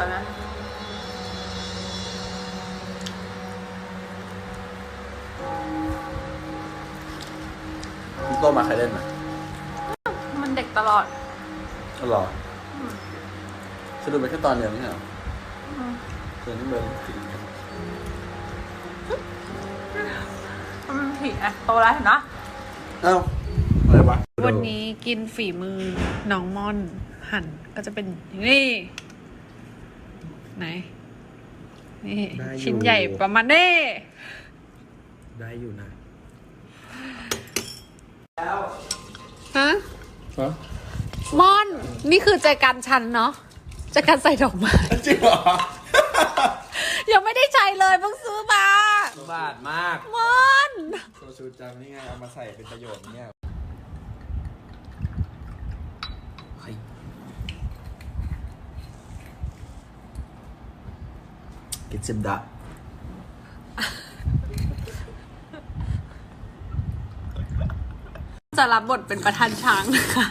วยไหมคุณโตมาใครเล่นไหมมันเด็กตลอดอ๋อเหรอจะดูไปแค่ตอนเดียวนี่เหรออืมเดือนนี้เบอร์สี่มันผีอะโตแล้วเห็นเนาะเอ้าอะไรวะวันนี้กินฝีมือน้องม่อนหั่นก็จะเป็นนี่ ไหน นี่ ได้อยู่ ชิ้นใหญ่ประมาณนี้ได้อยู่นะฮะฮะม่อน นี่คือใจกันชันเนาะใจกันใส่ดอกไม้ จริงเหรอ ยังไม่ได้ใช้เลยเพิ่งซื้อมา บาทมากม่อนโชชูจังนี่ไง เอามาใส่เป็นประโยชน์เนี่ย กินซิมดะจะรับบทเป็นประธานช้างนะคะ